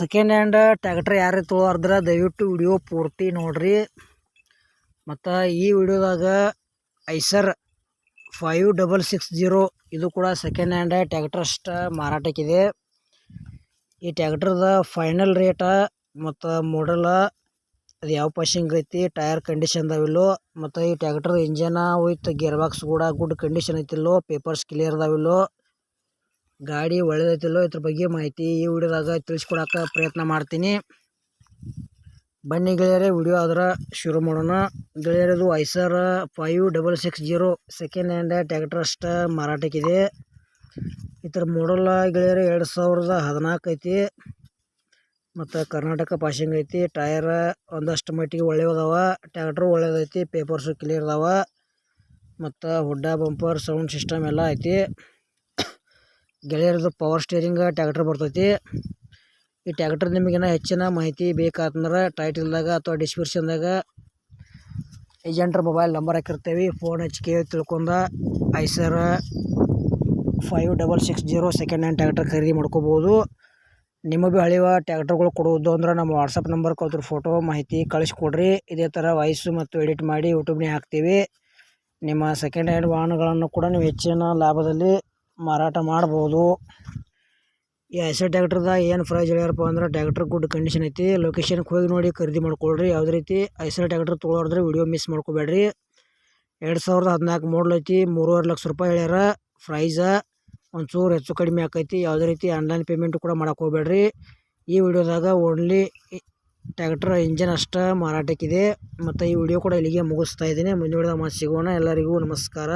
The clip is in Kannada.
ಸೆಕೆಂಡ್ ಹ್ಯಾಂಡ್ ಟ್ಯಾಕ್ಟ್ರ್ ಯಾರು ತೊಗೊಳಾರ್ದ್ರೆ ದಯವಿಟ್ಟು ವಿಡಿಯೋ ಪೂರ್ತಿ ನೋಡ್ರಿ. ಮತ್ತು ಈ ವಿಡಿಯೋದಾಗ Eicher five double six zero ಇದು ಕೂಡ ಸೆಕೆಂಡ್ ಹ್ಯಾಂಡ್ ಟ್ಯಾಕ್ಟ್ರ್ ಅಷ್ಟ ಮಾರಾಟಕ್ಕಿದೆ. ಈ ಟ್ಯಾಕ್ಟ್ರದ ಫೈನಲ್ ರೇಟ ಮತ್ತು ಮಾಡಲ ಅದು ಯಾವ ಪಾಸಿಂಗ್ ಐತಿ ಟೈರ್ ಕಂಡೀಷನ್ ಅದಾವಿಲ್ಲೋ ಮತ್ತು ಈ tractor engine with gear box ಕೂಡ ಗುಡ್ ಕಂಡೀಷನ್ ಐತಿಲ್ಲೋ ಪೇಪರ್ಸ್ ಕ್ಲಿಯರ್ ಅದಾವಿಲ್ಲೋ ಗಾಡಿ ಒಳ್ಳೆದೈತಿಲ್ಲೋ ಇದ್ರ ಬಗ್ಗೆ ಮಾಹಿತಿ ಈ ವಿಡಿಯೋದಾಗ ತಿಳಿಸ್ಕೊಡಕ್ಕೆ ಪ್ರಯತ್ನ ಮಾಡ್ತೀನಿ. ಬನ್ನಿ ಗೆಳೆಯರೆ, ವಿಡಿಯೋ ಆದ್ರೆ ಶುರು ಮಾಡೋಣ. ಗೆಳೆಯರದು Eicher five double six zero second hand tractor ಅಷ್ಟ ಮಾರಾಟಕ್ಕಿದೆ. ಇತರ ಮಾಡಲ್ ಗೆಳೆಯರೆ, ಎರಡು ಸಾವಿರದ ಹದಿನಾಲ್ಕು ಐತಿ. ಮತ್ತು ಕರ್ನಾಟಕ ಪಾಸಿಂಗ್ ಐತಿ. ಟಯರ್ ಒಂದಷ್ಟು ಮಟ್ಟಿಗೆ ಒಳ್ಳೆಯ ಅದಾವ. ಟ್ಯಾಕ್ಟ್ರು ಒಳ್ಳೇದೈತಿ. ಪೇಪರ್ಸು ಕ್ಲಿಯರ್ ಅದಾವ. ಮತ್ತು ಹುಡ್ಡ ಬಂಪರ್ ಸೌಂಡ್ ಸಿಸ್ಟಮ್ ಎಲ್ಲ ಐತಿ. ಗೆಳೆಯರದು ಪವರ್ ಸ್ಟೇರಿಂಗ್ ಟ್ಯಾಕ್ಟ್ರ್ ಬರ್ತೈತಿ. ಈ ಟ್ಯಾಕ್ಟ್ರ್ ನಿಮಗೇನ ಹೆಚ್ಚಿನ ಮಾಹಿತಿ ಬೇಕಾತಂದ್ರೆ ಟೈಟಲ್ದಾಗ ಅಥವಾ ಡಿಸ್ಕ್ರಿಪ್ಷನ್ದಾಗ ಏಜೆಂಟ್ರ ಮೊಬೈಲ್ ನಂಬರ್ ಹಾಕಿರ್ತೇವೆ. ಫೋನ್ ಹಚ್ಚಿ ಕೇಳಿ ತಿಳ್ಕೊಂಡ Eicher five double six zero second hand tractor ಖರೀದಿ ಮಾಡ್ಕೋಬೋದು. ನಿಮ್ಮ ಭೀ ಹಳಿವ ಟ್ಯಾಕ್ಟರ್ಗಳು ಕೊಡುವುದು ಅಂದ್ರೆ ನಮ್ಮ ವಾಟ್ಸಪ್ ನಂಬರ್ ಅದ್ರ ಫೋಟೋ ಮಾಹಿತಿ ಕಳಿಸ್ಕೊಡ್ರಿ. ಇದೇ ಥರ ವಾಯ್ಸು ಮತ್ತು ಎಡಿಟ್ ಮಾಡಿ ಯೂಟ್ಯೂಬ್ನೇ ಹಾಕ್ತೀವಿ. ನಿಮ್ಮ ಸೆಕೆಂಡ್ ಹ್ಯಾಂಡ್ ವಾಹನಗಳನ್ನು ಕೂಡ ನೀವು ಹೆಚ್ಚಿನ ಲಾಭದಲ್ಲಿ ಮಾರಾಟ ಮಾಡ್ಬೋದು. ಈ ಐಸರ್ ಟ್ಯಾಕ್ಟ್ರದ ಏನು ಪ್ರೈಸ್ ಹೇಳ್ಯಾರಪ್ಪ ಅಂದ್ರೆ ಟ್ಯಾಕ್ಟ್ರ್ ಗುಡ್ ಕಂಡೀಷನ್ ಐತಿ. ಲೊಕೇಶನ್ಗೆ ಹೋಗಿ ನೋಡಿ ಖರೀದಿ ಮಾಡ್ಕೊಳ್ರಿ. ಯಾವುದೇ ರೀತಿ ಐಸರ್ ಟ್ಯಾಕ್ಟ್ರ್ ತೊಗೊಳೋದ್ರೆ ವಿಡಿಯೋ ಮಿಸ್ ಮಾಡ್ಕೋಬೇಡ್ರಿ. ಎರಡು ಸಾವಿರದ ಹದಿನಾಲ್ಕು ಮಾಡಲ್ ಐತಿ. ಮೂರುವರೆ ಲಕ್ಷ ರೂಪಾಯಿ ಹೇಳ್ಯಾರ. ಪ್ರೈಸ ಒಂಚೂರು ಹೆಚ್ಚು ಕಡಿಮೆ ಆಕೈತಿ. ಯಾವುದೇ ರೀತಿ ಆನ್ಲೈನ್ ಪೇಮೆಂಟ್ ಕೂಡ ಮಾಡಕ್ಕೆ ಹೋಗ್ಬೇಡ್ರಿ. ಈ ವಿಡಿಯೋದಾಗ ಓನ್ಲಿ ಟ್ಯಾಕ್ಟ್ರ್ ಇಂಜನ್ ಅಷ್ಟ ಮಾರಾಟಕ್ಕಿದೆ. ಮತ್ತು ಈ ವಿಡಿಯೋ ಕೂಡ ಇಲ್ಲಿಗೆ ಮುಗಿಸ್ತಾ ಇದ್ದೀನಿ. ಮುಂದಿನ ವಿಡಿಯೋದಾಗ ಮತ್ತೆ ಸಿಗೋಣ. ಎಲ್ಲರಿಗೂ ನಮಸ್ಕಾರ.